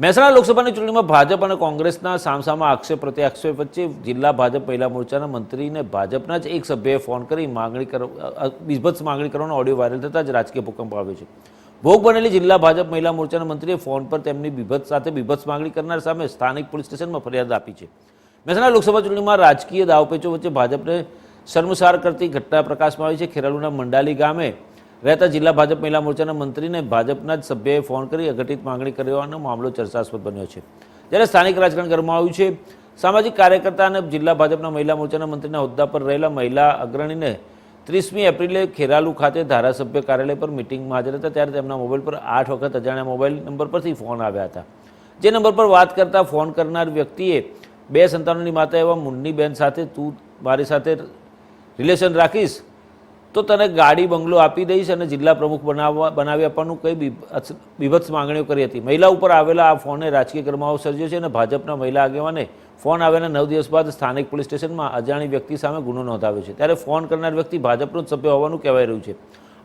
મહેસાણા લોકસભાની ચૂંટણીમાં ભાજપ અને કોંગ્રેસના સામસામા આક્ષેપ, પ્રત્યાક્ષેપ વચ્ચે જિલ્લા ભાજપ મહિલા મોરચાના મંત્રીને ભાજપના જ એક સભ્યએ ફોન કરી માંગણી કરવા બીભત્સ માંગણી કરવાનો ઓડિયો વાયરલ થતાં જ રાજકીય ભૂકંપ આવ્યો છે. ભોગ બનેલી જિલ્લા ભાજપ મહિલા મોરચાના મંત્રીએ ફોન પર તેમની બીભત્સ સાથે બીભત્સ માંગણી કરનાર સામે સ્થાનિક પોલીસ સ્ટેશનમાં ફરિયાદ આપી છે. મહેસાણા લોકસભા ચૂંટણીમાં રાજકીય દાવપેચો વચ્ચે ભાજપને શર્મસાર કરતી ઘટના પ્રકાશમાં આવી છે. ખેરાલુના મંડાલી ગામે રહેતા જિલ્લા ભાજપ મહિલા મોરચાના મંત્રીને ભાજપના જ સભ્યએ ફોન કરી અઘટિત માંગણી કરવાનો મામલો ચર્ચાસ્પદ બન્યો છે. જ્યારે સ્થાનિક રાજકારણ આવ્યું છે, સામાજિક કાર્યકર્તા અને જિલ્લા ભાજપના મહિલા મોરચાના મંત્રીના હોદ્દા પર રહેલા મહિલા અગ્રણીને ત્રીસમી એપ્રિલે ખેરાલુ ખાતે ધારાસભ્ય કાર્યાલય પર મિટિંગમાં હાજર હતા. ત્યારે તેમના મોબાઈલ પર આઠ વખત અજાણ્યા મોબાઈલ નંબર પરથી ફોન આવ્યા હતા. જે નંબર પર વાત કરતા ફોન કરનાર વ્યક્તિએ બે સંતાનોની માતા એવા મુન્ની બેન સાથે, તું મારી સાથે રિલેશન રાખીશ? તો તને ગાડી બંગલો આપી દઈશ અને જિલ્લા પ્રમુખ બનાવવા બનાવી આપવાનું કઈ બીભત્સ માંગણીઓ કરી હતી. મહિલા ઉપર આવેલા આ ફોને રાજકીય ગરમાવો સર્જ્યો છે અને ભાજપના મહિલા આગેવાને ફોન આવ્યાના નવ દિવસ બાદ સ્થાનિક પોલીસ સ્ટેશનમાં અજાણી વ્યક્તિ સામે ગુનો નોંધાવ્યો છે. ત્યારે ફોન કરનાર વ્યક્તિ ભાજપનો જ સભ્ય હોવાનું કહેવાય રહ્યું છે.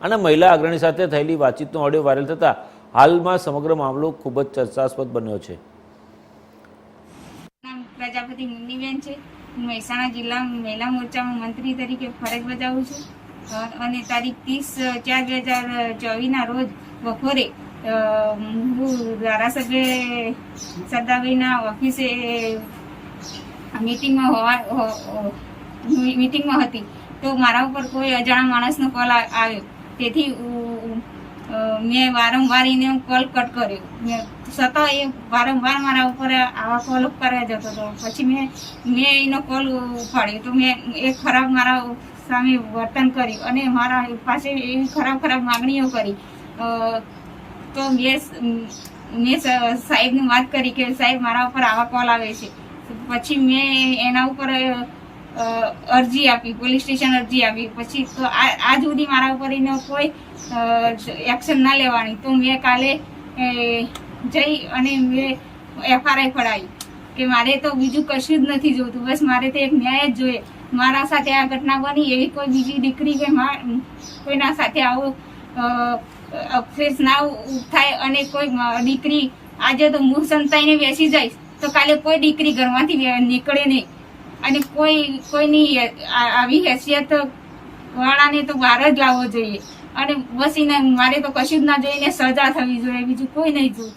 અને મહિલા અગ્રણી સાથે થયેલી વાતચીતનો ઓડિયો વાયરલ થતાં હાલમાં સમગ્ર મામલો ખૂબ જ ચર્ચાસ્પદ બન્યો છે. પ્રજાપતિ મુન્નીબેન છે. મહેસાણા જિલ્લા મહિલા મોરચામાં મંત્રી તરીકે ફરજ બજાવું છું. અને તારીખ ત્રીસ ચાર બે હજાર ચોવીસના રોજ બપોરે હું ધારાસભ્ય સરદારભાઈના ઓફિસે મિટિંગમાં હોવા મીટિંગમાં હતી. તો મારા ઉપર કોઈ અજાણા માણસનો કોલ આવ્યો. તેથી મેં વારંવાર એને કોલ કટ કર્યો. મેં છતાં એ વારંવાર મારા ઉપર આવા કોલ કરવા જતો હતો. પછી મેં મેં એનો કોલ ઉપાડ્યો. તો મેં, એ ખરાબ મારા સામે વર્તન કર્યું અને મારા પાસે એવી ખરાબ ખરાબ માગણીઓ કરી. તો મેં મેં સાહેબની વાત કરી કે સાહેબ મારા ઉપર આવા કોલ આવે છે. પછી મેં એના ઉપર અરજી આપી, પોલીસ સ્ટેશન અરજી આપી. પછી તો આ આજ સુધી મારા ઉપર એનો કોઈ એક્શન ના લેવાની. તો મેં કાલે જઈ અને મેં એફઆરઆઈ પડાવી કે મારે તો બીજું કશું જ નથી જોતું. બસ મારે તો એક ન્યાય જ જોઈએ. મારા સાથે આ ઘટના બની એવી કોઈ બીજી દીકરી કે કોઈના સાથે આવું અફેસ ના થાય અને કોઈ દીકરી આજે તો મુખ સંતાઈને બેસી જાય, તો કાલે કોઈ દીકરી ઘરમાંથી નીકળે નહીં. અને કોઈ, કોઈની આવી હેસિયત વાળાને તો બહાર જ લાવવો જોઈએ. અને બસ મારે તો કશું જ ના જોઈએ સજા થવી જોઈએ, બીજું કોઈ નહીં જોયું.